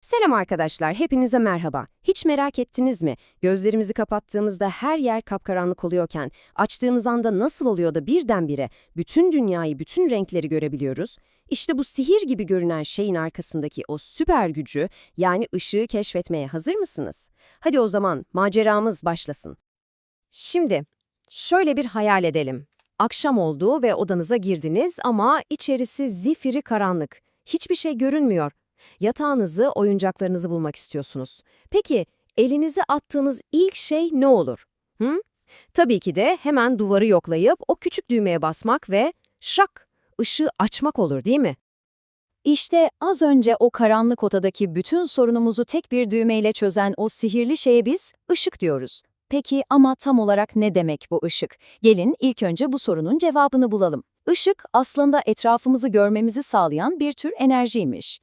Selam arkadaşlar, hepinize merhaba. Hiç merak ettiniz mi? Gözlerimizi kapattığımızda her yer kapkaranlık oluyorken, açtığımız anda nasıl oluyor da birdenbire bütün dünyayı, bütün renkleri görebiliyoruz? İşte bu sihir gibi görünen şeyin arkasındaki o süper gücü, yani ışığı keşfetmeye hazır mısınız? Hadi o zaman maceramız başlasın. Şimdi, şöyle bir hayal edelim. Akşam oldu ve odanıza girdiniz ama içerisi zifiri karanlık. Hiçbir şey görünmüyor. Yatağınızı, oyuncaklarınızı bulmak istiyorsunuz. Peki, elinize attığınız ilk şey ne olur? Hı? Tabii ki de hemen duvarı yoklayıp o küçük düğmeye basmak ve şak, ışığı açmak olur değil mi? İşte az önce o karanlık odadaki bütün sorunumuzu tek bir düğmeyle çözen o sihirli şeye biz ışık diyoruz. Peki ama tam olarak ne demek bu ışık? Gelin ilk önce bu sorunun cevabını bulalım. Işık aslında etrafımızı görmemizi sağlayan bir tür enerjiymiş.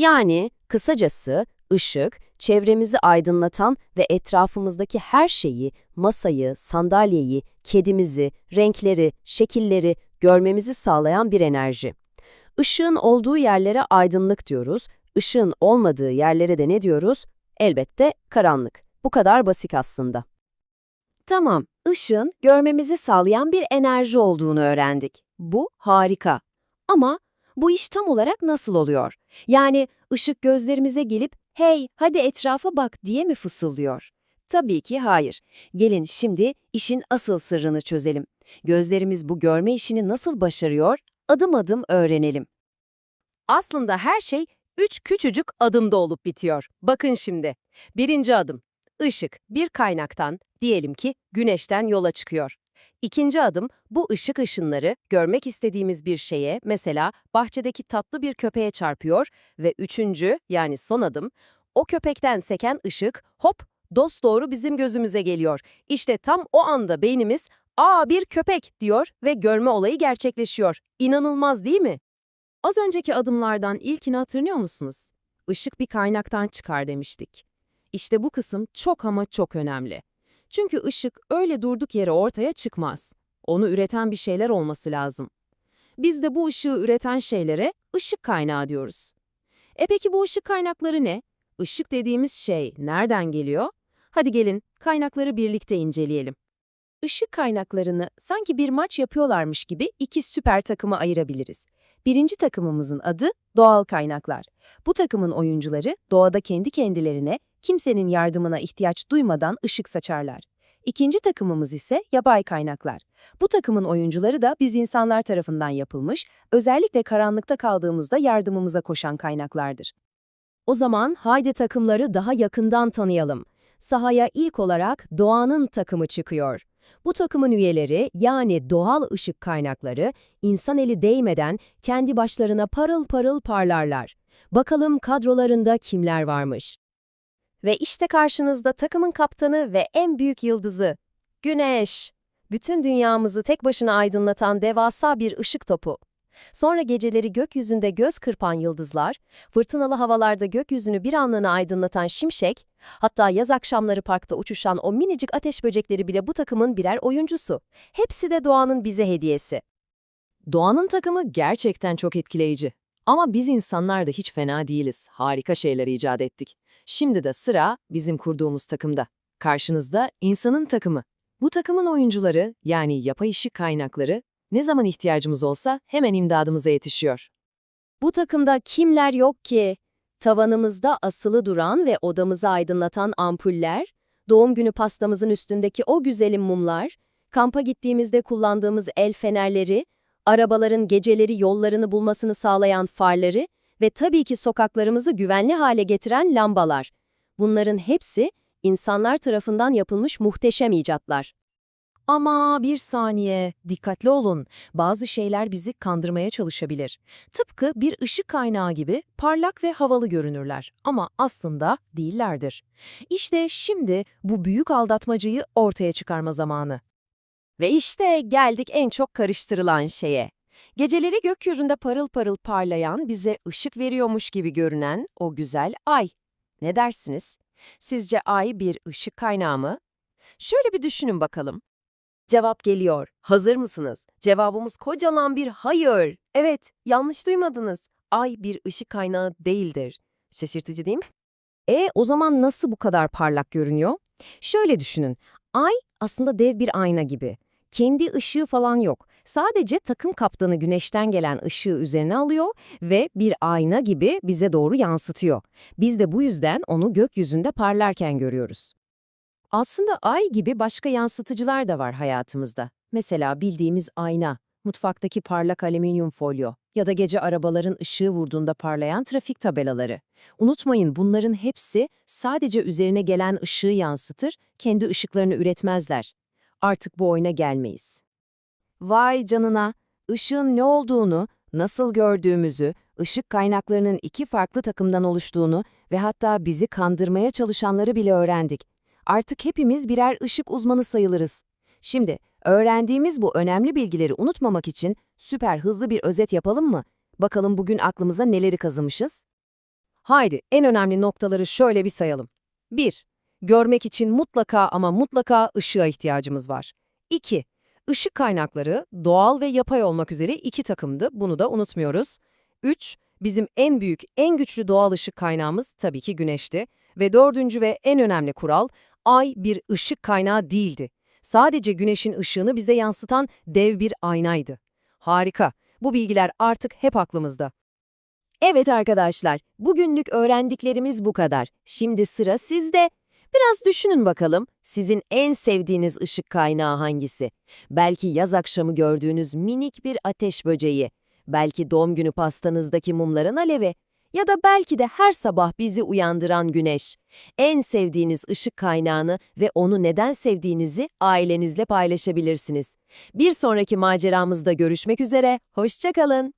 Yani kısacası ışık, çevremizi aydınlatan ve etrafımızdaki her şeyi, masayı, sandalyeyi, kedimizi, renkleri, şekilleri görmemizi sağlayan bir enerji. Işığın olduğu yerlere aydınlık diyoruz, ışığın olmadığı yerlere de ne diyoruz? Elbette karanlık. Bu kadar basit aslında. Tamam, ışığın görmemizi sağlayan bir enerji olduğunu öğrendik. Bu harika. Ama bu iş tam olarak nasıl oluyor? Yani ışık gözlerimize gelip hey hadi etrafa bak diye mi fısıldıyor? Tabii ki hayır. Gelin şimdi işin asıl sırrını çözelim. Gözlerimiz bu görme işini nasıl başarıyor? Adım adım öğrenelim. Aslında her şey üç küçücük adımda olup bitiyor. Bakın şimdi. Birinci adım. Işık bir kaynaktan, diyelim ki güneşten yola çıkıyor. İkinci adım, bu ışık ışınları görmek istediğimiz bir şeye, mesela bahçedeki tatlı bir köpeğe çarpıyor ve üçüncü, yani son adım, o köpekten seken ışık hop dosdoğru bizim gözümüze geliyor. İşte tam o anda beynimiz ''Aa bir köpek'' diyor ve görme olayı gerçekleşiyor. İnanılmaz değil mi? Az önceki adımlardan ilkini hatırlıyor musunuz? Işık bir kaynaktan çıkar demiştik. İşte bu kısım çok ama çok önemli. Çünkü ışık öyle durduk yere ortaya çıkmaz. Onu üreten bir şeyler olması lazım. Biz de bu ışığı üreten şeylere ışık kaynağı diyoruz. E peki bu ışık kaynakları ne? Işık dediğimiz şey nereden geliyor? Hadi gelin kaynakları birlikte inceleyelim. Işık kaynaklarını sanki bir maç yapıyorlarmış gibi iki süper takıma ayırabiliriz. Birinci takımımızın adı doğal kaynaklar. Bu takımın oyuncuları doğada kendi kendilerine kimsenin yardımına ihtiyaç duymadan ışık saçarlar. İkinci takımımız ise yapay kaynaklar. Bu takımın oyuncuları da biz insanlar tarafından yapılmış, özellikle karanlıkta kaldığımızda yardımımıza koşan kaynaklardır. O zaman haydi takımları daha yakından tanıyalım. Sahaya ilk olarak doğanın takımı çıkıyor. Bu takımın üyeleri yani doğal ışık kaynakları insan eli değmeden kendi başlarına parıl parıl parlarlar. Bakalım kadrolarında kimler varmış? Ve işte karşınızda takımın kaptanı ve en büyük yıldızı, Güneş. Bütün dünyamızı tek başına aydınlatan devasa bir ışık topu. Sonra geceleri gökyüzünde göz kırpan yıldızlar, fırtınalı havalarda gökyüzünü bir anlığına aydınlatan şimşek, hatta yaz akşamları parkta uçuşan o minicik ateş böcekleri bile bu takımın birer oyuncusu. Hepsi de doğanın bize hediyesi. Doğanın takımı gerçekten çok etkileyici. Ama biz insanlar da hiç fena değiliz. Harika şeyler icat ettik. Şimdi de sıra bizim kurduğumuz takımda. Karşınızda insanın takımı. Bu takımın oyuncuları, yani yapay ışık kaynakları, ne zaman ihtiyacımız olsa hemen imdadımıza yetişiyor. Bu takımda kimler yok ki? Tavanımızda asılı duran ve odamızı aydınlatan ampuller, doğum günü pastamızın üstündeki o güzelim mumlar, kampa gittiğimizde kullandığımız el fenerleri, arabaların geceleri yollarını bulmasını sağlayan farları ve tabii ki sokaklarımızı güvenli hale getiren lambalar. Bunların hepsi insanlar tarafından yapılmış muhteşem icatlar. Ama bir saniye, dikkatli olun. Bazı şeyler bizi kandırmaya çalışabilir. Tıpkı bir ışık kaynağı gibi parlak ve havalı görünürler ama aslında değillerdir. İşte şimdi bu büyük aldatmacayı ortaya çıkarma zamanı. Ve işte geldik en çok karıştırılan şeye. Geceleri gökyüzünde parıl parıl parlayan, bize ışık veriyormuş gibi görünen o güzel ay. Ne dersiniz? Sizce ay bir ışık kaynağı mı? Şöyle bir düşünün bakalım. Cevap geliyor. Hazır mısınız? Cevabımız kocaman bir hayır. Evet, yanlış duymadınız. Ay bir ışık kaynağı değildir. Şaşırtıcı değil mi? E o zaman nasıl bu kadar parlak görünüyor? Şöyle düşünün. Ay aslında dev bir ayna gibi. Kendi ışığı falan yok. Sadece takım kaptanı güneşten gelen ışığı üzerine alıyor ve bir ayna gibi bize doğru yansıtıyor. Biz de bu yüzden onu gökyüzünde parlarken görüyoruz. Aslında ay gibi başka yansıtıcılar da var hayatımızda. Mesela bildiğimiz ayna, mutfaktaki parlak alüminyum folyo ya da gece arabaların ışığı vurduğunda parlayan trafik tabelaları. Unutmayın bunların hepsi sadece üzerine gelen ışığı yansıtır, kendi ışıklarını üretmezler. Artık bu oyuna gelmeyiz. Vay canına, ışığın ne olduğunu, nasıl gördüğümüzü, ışık kaynaklarının iki farklı takımdan oluştuğunu ve hatta bizi kandırmaya çalışanları bile öğrendik. Artık hepimiz birer ışık uzmanı sayılırız. Şimdi, öğrendiğimiz bu önemli bilgileri unutmamak için süper hızlı bir özet yapalım mı? Bakalım bugün aklımıza neleri kazımışız? Haydi, en önemli noktaları şöyle bir sayalım. 1. Görmek için mutlaka ama mutlaka ışığa ihtiyacımız var. 2. Işık kaynakları doğal ve yapay olmak üzere iki takımdı, bunu da unutmuyoruz. 3. Bizim en büyük, en güçlü doğal ışık kaynağımız tabii ki güneşti. Ve dördüncü ve en önemli kural, ay bir ışık kaynağı değildi. Sadece güneşin ışığını bize yansıtan dev bir aynaydı. Harika, bu bilgiler artık hep aklımızda. Evet arkadaşlar, bugünlük öğrendiklerimiz bu kadar. Şimdi sıra sizde. Biraz düşünün bakalım, sizin en sevdiğiniz ışık kaynağı hangisi? Belki yaz akşamı gördüğünüz minik bir ateş böceği, belki doğum günü pastanızdaki mumların alevi ya da belki de her sabah bizi uyandıran güneş. En sevdiğiniz ışık kaynağını ve onu neden sevdiğinizi ailenizle paylaşabilirsiniz. Bir sonraki maceramızda görüşmek üzere, hoşça kalın.